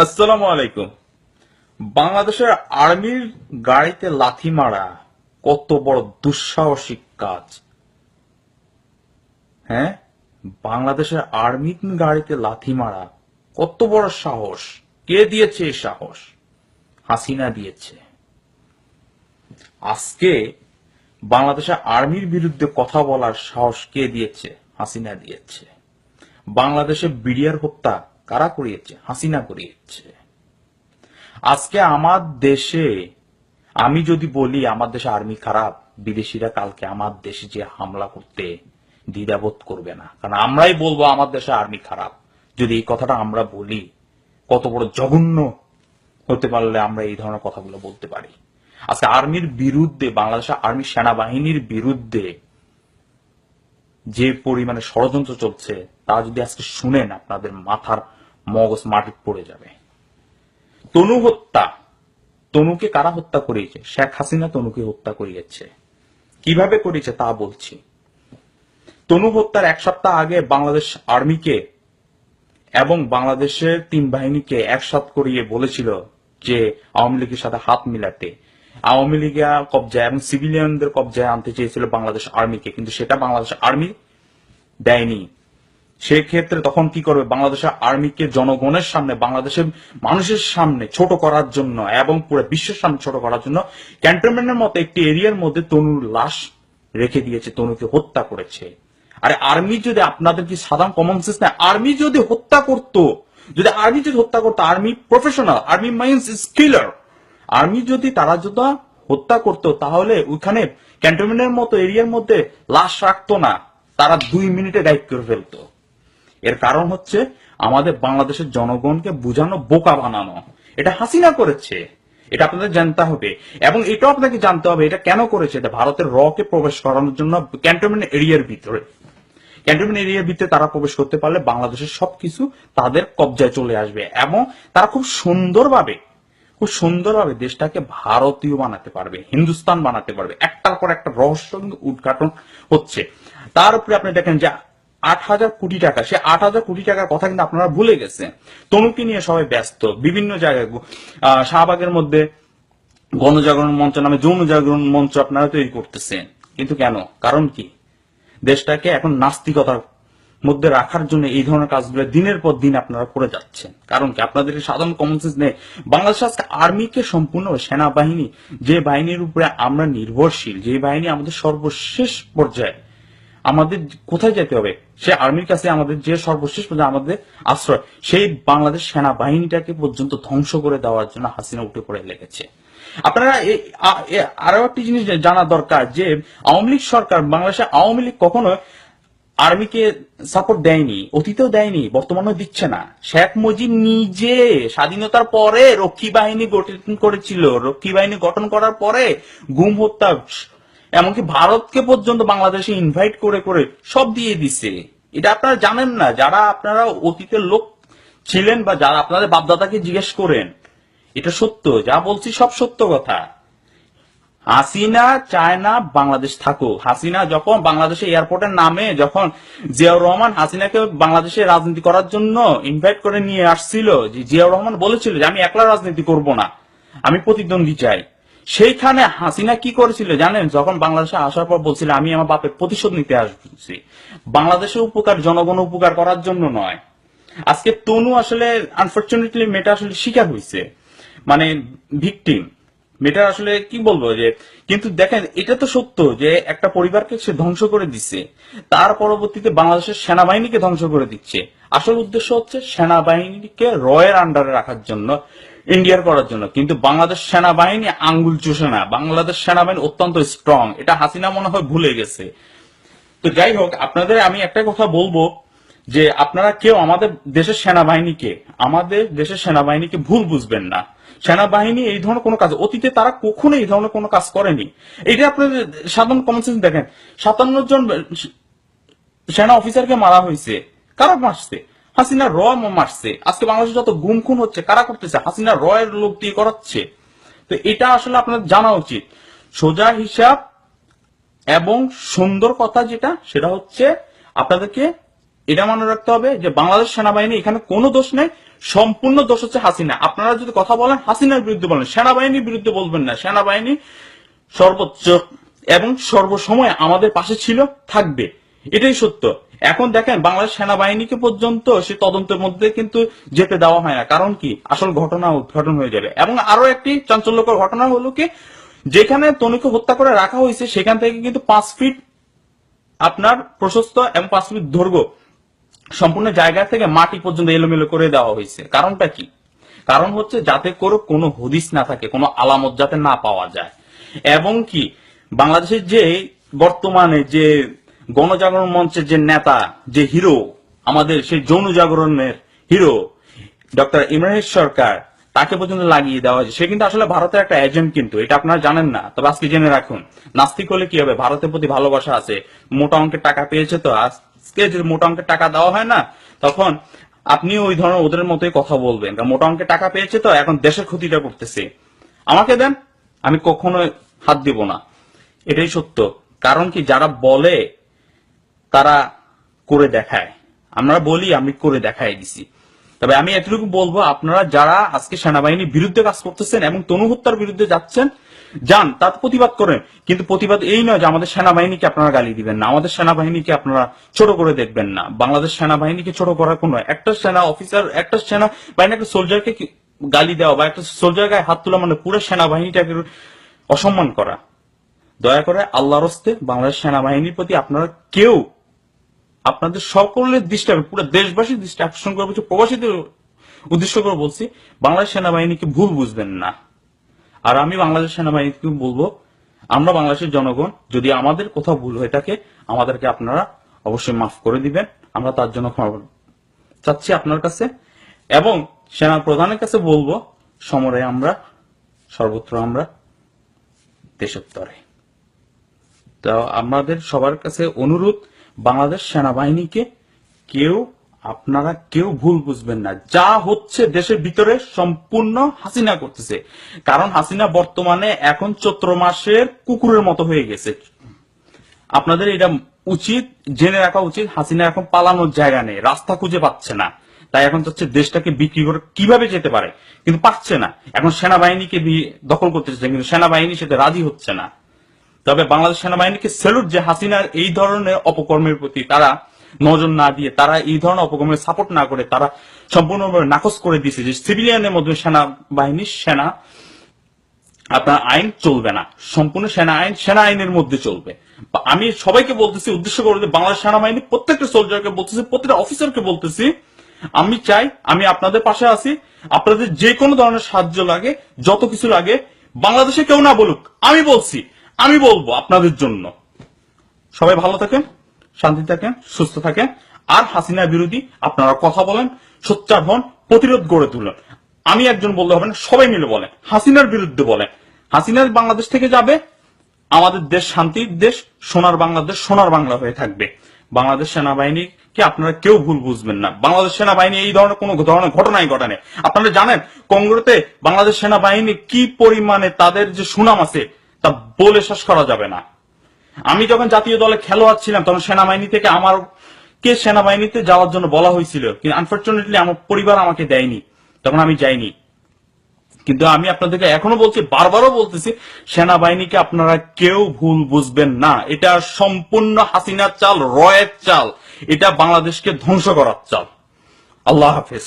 আসসালামু আলাইকুম। বাংলাদেশের আর্মির গাড়িতে লাথি মারা কত বড় দুঃসাহসিক কাজ। হ্যাঁ? বাংলাদেশের আর্মির গাড়িতে লাথি মারা কত বড় সাহস। কে দিয়েছে এই সাহস? হাসিনা দিয়েছে। আজকে বাংলাদেশের আর্মির বিরুদ্ধে কথা বলার সাহস কে দিয়েছে? হাসিনা দিয়েছে। বাংলাদেশে বিডিআর হত্যা কারা করিয়েছে? হাসিনা করিয়েছে। আজকে আমার দেশে, আমি যদি বলি আমার দেশে আর্মি খারাপ, বিদেশিরা কালকে আমার দেশে যে হামলা করতে দ্বিধাবোধ করবে না। কারণ আমরাই বলব আমার দেশে আর্মি খারাপ। যদি এই কথাটা আমরা বলি, কত বড় জঘন্য হতে পারলে আমরা এই ধরনের কথাগুলো বলতে পারি। আজকে আর্মির বিরুদ্ধে, বাংলাদেশের আর্মি সেনাবাহিনীর বিরুদ্ধে যে পরিমাণে ষড়যন্ত্র চলছে, তা যদি আজকে শুনেন আপনাদের মাথার মগজ মাটি পড়ে যাবে। তনু হত্যা। তনুকে কারা হত্যা করিয়েছে? শেখ হাসিনা তনুকে হত্যা করিয়েছে। কীভাবে করিয়েছে তা বলছি। তনু হত্যার এক সপ্তাহ আগে বাংলাদেশ আর্মিকে এবং বাংলাদেশের তিন বাহিনীকে একসাথ করিয়ে বলেছিল যে আওয়ামী লীগের সাথে হাত মিলাতে। আওয়ামী লীগের কবজায় এবং সিভিলিয়ানদের কবজায় আনতে চেয়েছিল বাংলাদেশ আর্মিকে, কিন্তু সেটা বাংলাদেশ আর্মি দেয়নি। সেক্ষেত্রে তখন কি করবে? বাংলাদেশের আর্মিকে জনগণের সামনে, বাংলাদেশের মানুষের সামনে ছোট করার জন্য এবং পুরো বিশ্বের সামনে ছোট করার জন্য ক্যান্টনমেন্টের মতো একটি এরিয়ার মধ্যে তনুর লাশ রেখে দিয়েছে, তনুকে হত্যা করেছে। আরে আর্মি যদি আপনাদের কি সাধারণ কমন সেন্স না আর্মি যদি হত্যা করত, যদি আর্মি যদি হত্যা করতো আর্মি প্রফেশনাল আর্মি মাইন্স স্কিলার আর্মি যদি তারা যদি হত্যা করতো, তাহলে ওইখানে ক্যান্টনমেন্টের মতো এরিয়ার মধ্যে লাশ রাখতো না। তারা দুই মিনিটে গাইড করে ফেলতো। এর কারণ হচ্ছে আমাদের বাংলাদেশের জনগণকে বুঝানো, বোকা বানানো। এটা হাসিনা করেছে। এটা আপনাদের জানতে হবে। এবং এটাও আপনাকে জানতে হবে, এটা কেন করেছে? এটা ভারতের রকে প্রবেশ করানোর জন্য ক্যান্টনমেন্ট এরিয়ার ভিতরে। ক্যান্টনমেন্ট এরিয়ার ভিতরে তারা প্রবেশ করতে পারলে বাংলাদেশের সবকিছু তাদের কবজায় চলে আসবে। এবং তারা খুব সুন্দরভাবে খুব সুন্দরভাবে দেশটাকে ভারতীয় বানাতে পারবে, হিন্দুস্তান বানাতে পারবে। একটার পর একটা রহস্য উদ্ঘাটন হচ্ছে। তার উপরে আপনি দেখেন যে আট হাজার কোটি টাকা, সে আট হাজার কোটি টাকার কথা কিন্তু আপনারা ভুলে গেছেন। তনুকে নিয়ে সবাই ব্যস্ত, বিভিন্ন জায়গায় শাহবাগের মধ্যে গণজাগরণ মঞ্চ নামে যৌন জাগরণ মঞ্চ আপনারা তৈরি করতেছেন। কিন্তু কেন? কারণ কি? দেশটাকে এখন নাস্তিকতার মধ্যে রাখার জন্য এই ধরনের কাজগুলো দিনের পর দিন আপনারা করে যাচ্ছেন। কারণ কি? আপনাদের সাধারণ কমন সেন্স নেই। বাংলাদেশ আজকে আর্মিকে সম্পূর্ণ সেনাবাহিনী, যে বাহিনীর উপরে আমরা নির্ভরশীল, যে বাহিনী আমাদের সর্বশেষ পর্যায়ে আমাদের কোথায় যেতে হবে? সে আর্মির কাছে আমাদের যে সর্বশেষ পর্যায়ে আমাদের আশ্রয়, সেই বাংলাদেশ সেনাবাহিনীটাকে পর্যন্ত ধ্বংস করে দেওয়ার জন্য হাসিনা উঠে পড়ে লেগেছে। আপনারা আরও একটি জিনিস জানা দরকার যে, আওয়ামী লীগ সরকার বাংলাদেশে আওয়ামী লীগ কখনো আর্মিকে সাপোর্ট দেয়নি, অতীতেও দেয়নি, বর্তমানেও দিচ্ছে না। শেখ মুজিব নিজে স্বাধীনতার পরে রক্ষী বাহিনী গঠন করেছিল, রক্ষী বাহিনী গঠন করার পরে গুম হত্যা এমনকি ভারতকে পর্যন্ত বাংলাদেশে ইনভাইট করে করে সব দিয়ে দিছে। এটা আপনারা জানেন না, যারা আপনারা অতীতের লোক ছিলেন বা যারা আপনাদের বাপদাদাকে জিজ্ঞেস করেন, এটা সত্য, যা বলছি সব সত্য কথা। হাসিনা চায় না বাংলাদেশ থাকুক হাসিনা যখন বাংলাদেশে এয়ারপোর্টের নামে, যখন জিয়াউর রহমান হাসিনাকে বাংলাদেশে রাজনীতি করার জন্য ইনভাইট করে নিয়ে আসছিল যে জিয়াউর রহমান বলেছিল যে, আমি একলা রাজনীতি করব না। আমি প্রতিদ্বন্দ্বী চাই। সেইখানে হাসিনা কি করেছিল জানেন? যখন বাংলাদেশে আসার পর বলছিল, আমি আমার বাপের প্রতিশোধ নিতে আসছি বাংলাদেশের উপকার জনগণ উপকার করার জন্য নয়। আজকে তনু আসলে আনফর্চুনেটলি মেয়েটা আসলে শিকার হয়েছে মানে ভিকটিম। মেয়েটা আসলে কি বলব যে, কিন্তু দেখেন, এটা তো সত্য যে একটা পরিবারকে সে ধ্বংস করে দিচ্ছে তার পরবর্তীতে বাংলাদেশের সেনাবাহিনীকে ধ্বংস করে দিচ্ছে। আসল উদ্দেশ্য হচ্ছে সেনাবাহিনীকে রয়ের আন্ডারে রাখার জন্য ইন্ডিয়ার করার জন্য। কিন্তু বাংলাদেশ সেনাবাহিনী আঙ্গুল চুষে না। বাংলাদেশ সেনাবাহিনী অত্যন্ত স্ট্রং এটা হাসিনা মনে হয় ভুলে গেছে। তো যাই হোক, আপনাদের আমি একটা কথা বলব যে আপনারা কেউ আমাদের দেশের সেনাবাহিনীকে, আমাদের দেশের সেনাবাহিনীকে ভুল বুঝবেন না। সেনাবাহিনী এই ধরনের কোনো কাজ অতীতে তারা কখনো এই ধরনের কোনো কাজ করেনি। এটা আপনাদের সাধারণ কমন সেন্স দেখেন। সাতান্ন জন সেনা অফিসারকে মারা হয়েছে। কারা মারছে? হাসিনা র মারছে আজকে বাংলাদেশে যত গুম খুন হচ্ছে, কারা করতেছে? হাসিনা র এর লোক দিয়ে করাচ্ছে। তো এটা আসলে আপনাদের জানা উচিত। সোজা হিসাব এবং সুন্দর কথা যেটা, সেটা হচ্ছে আপনাদেরকে এটা মনে রাখতে হবে যে বাংলাদেশ সেনাবাহিনী এখানে কোনো দোষ নেই, সম্পূর্ণ দোষ হচ্ছে হাসিনা। আপনারা যদি কথা বলেন, হাসিনার বিরুদ্ধে বলেন। সেনাবাহিনীর বিরুদ্ধে বলবেন না। সেনাবাহিনী সর্বোচ্চ এবং সর্বসময় আমাদের পাশে ছিল, থাকবে। এটাই সত্য। এখন দেখেন, বাংলাদেশ সেনাবাহিনীকে পর্যন্ত সে তদন্তের মধ্যে কিন্তু যেতে দেওয়া হয় না। কারণ কি? আসল ঘটনা উদ্ঘাটন হয়ে যাবে। এবং আরও একটি চাঞ্চল্যকর ঘটনা হলো কি? যেখানে তনুকে হত্যা করে রাখা হয়েছে, সেখান থেকে কিন্তু পাঁচ ফিট আপনার প্রশস্ত এবং পাঁচ ফিট দৈর্ঘ্য সম্পূর্ণ জায়গা থেকে মাটি পর্যন্ত এলোমেলো করে দেওয়া হয়েছে। কারণটা কি? কারণ হচ্ছে যাতে করে কোনো হদিস না থাকে, কোনো আলামত যাতে না পাওয়া যায়। এবং কি? বাংলাদেশের যে বর্তমানে যে গণজাগরণ মঞ্চের যে নেতা, যে হিরো, আমাদের সেই যৌন জাগরণের হিরো, ডক্টর ইমরান সরকার, তাকে পর্যন্ত লাগিয়ে দেওয়া হয়েছে। সে কিন্তু আসলে ভারতের একটা এজেন্ট কিন্তু, এটা আপনারা জানেন না। তবে আজকে জেনে রাখুন, নাস্তিক হলে কি হবে? ভারতের প্রতি ভালোবাসা আছে, মোটা অঙ্কের টাকা পেয়েছে তো, আজকে যদি মোটা অঙ্কের টাকা দেওয়া হয় না, তখন আপনি ওই ধরনের ওদের মতোই কথা বলবেন। মোটা অঙ্কের টাকা পেয়েছে তো, এখন দেশের ক্ষতিটা করতেছে। আমাকে দেন, আমি কখনো হাত দিব না। এটাই সত্য। কারণ কি, যারা বলে তারা করে দেখায়। আমরা বলি, আমি করে দেখাই দিছি। তবে আমি এতটুকু বলব, আপনারা যারা আজকে সেনাবাহিনীর বিরুদ্ধে কাজ করতেছেন এবং তনু হত্যার বিরুদ্ধে যাচ্ছেন, যান তার প্রতিবাদ করেন। কিন্তু প্রতিবাদ এই নয় যে আমাদের সেনাবাহিনীকে আপনারা গালি দিবেন না। আমাদের সেনাবাহিনীকে আপনারা ছোট করে দেখবেন না। বাংলাদেশ সেনাবাহিনীকে ছোট করার কোনো একটা সেনা অফিসার একটা সেনা বাহিনী একটা সোলজারকে গালি দেওয়া বা একটা সোলজার গায়ে হাত তোলা মানে পুরো সেনাবাহিনীটাকে অসম্মান করা। দয়া করে আল্লাহর হস্তে বাংলাদেশ সেনাবাহিনীর প্রতি আপনারা কেউ আপনাদের সকলের দৃষ্টি, আমি পুরো দেশবাসীর দৃষ্টি আকর্ষণ করে বলছি, প্রবাসীদের উদ্দেশ্য করে বলছি, বাংলাদেশ সেনাবাহিনীকে ভুল বুঝবেন না। আর আমি বাংলাদেশ সেনাবাহিনীকে বলব, আমরা বাংলাদেশের জনগণ, যদি আমাদের কোথাও ভুল হয়ে থাকে, আমাদেরকে আপনারা অবশ্যই মাফ করে দিবেন। আমরা তার জন্য ক্ষমা চাচ্ছি আপনার কাছে। এবং সেনা প্রধানের কাছে বলব, সমরে আমরা, সর্বত্র আমরা দেশোত্তরে। তো আমাদের সবার কাছে অনুরোধ বাংলাদেশ সেনাবাহিনীকে কেউ, আপনারা কেউ ভুল বুঝবেন না। যা হচ্ছে দেশের ভিতরে সম্পূর্ণ হাসিনা করতেছে। কারণ হাসিনা বর্তমানে এখন চৈত্র মাসের কুকুরের মতো হয়ে গেছে। আপনাদের এটা উচিত, জেনে রাখা উচিত, হাসিনা এখন পালানোর জায়গা নেই, রাস্তা খুঁজে পাচ্ছে না। তাই এখন হচ্ছে দেশটাকে বিক্রি করে কীভাবে যেতে পারে? কিন্তু পাচ্ছে না। এখন সেনাবাহিনীকে দখল করতে চাচ্ছে কিন্তু সেনাবাহিনী সেটা রাজি হচ্ছে না। তবে বাংলাদেশ সেনাবাহিনীকে সেলুট যে হাসিনার এই ধরনের অপকর্মের প্রতি তারা নজর না দিয়ে, তারা এই ধরনের অপকর্মের সাপোর্ট না করে, তারা সম্পূর্ণভাবে নাকচ করে দিয়েছে যে সিভিলিয়ানের মধ্যে সেনাবাহিনীর সেনা আপনার আইন চলবে না। সম্পূর্ণ সেনা আইন, সেনা আইনের মধ্যে চলবে। আমি সবাইকে বলতেছি, উদ্দেশ্য করে বাংলাদেশ সেনাবাহিনী প্রত্যেকটা সোলজারকে বলতেছি, প্রত্যেকটা অফিসারকে বলতেছি, আমি চাই, আমি আপনাদের পাশে আছি, আপনাদের যে কোনো ধরনের সাহায্য লাগে, যত কিছু লাগে, বাংলাদেশে কেউ না বলুক, আমি বলছি। আমি বলব আপনাদের জন্য। সবাই ভালো থাকেন, শান্তি থাকেন, সুস্থ থাকেন। আর হাসিনা বিরোধী আপনারা কথা বলেন, সোচ্চার হন, প্রতিরোধ গড়ে তুলেন। আমি একজন বললে হবে সবাই মিলে বলেন হাসিনার বিরুদ্ধে বলেন হাসিনার বাংলাদেশ থেকে যাবে, আমাদের দেশ শান্তির দেশ, সোনার বাংলাদেশ, সোনার বাংলা হয়ে থাকবে। বাংলাদেশ সেনাবাহিনীকে আপনারা কেউ ভুল বুঝবেন না। বাংলাদেশ সেনাবাহিনী এই ধরনের কোনো ধরনের ঘটনাই ঘটানে আপনারা জানেন, কংগ্রেসে বাংলাদেশ সেনাবাহিনী কি পরিমাণে তাদের যে সুনাম আছে তা বলে শেষ করা যাবে না। আমি যখন জাতীয় দলে খেলোয়াড় ছিলাম, তখন সেনাবাহিনী থেকে আমার কে সেনাবাহিনীতে যাওয়ার জন্য বলা হয়েছিল, কিন্তু আনফর্চুনেটলি আমার পরিবার আমাকে দেয়নি, তখন আমি যাইনি। কিন্তু আমি আপনাদেরকে এখনও বলছি, বারবারও বলতেছি, সেনাবাহিনীকে আপনারা কেউ ভুল বুঝবেন না। এটা সম্পূর্ণ হাসিনার চাল, রয়ের চাল। এটা বাংলাদেশকে ধ্বংস করার চাল। আল্লাহ হাফেজ।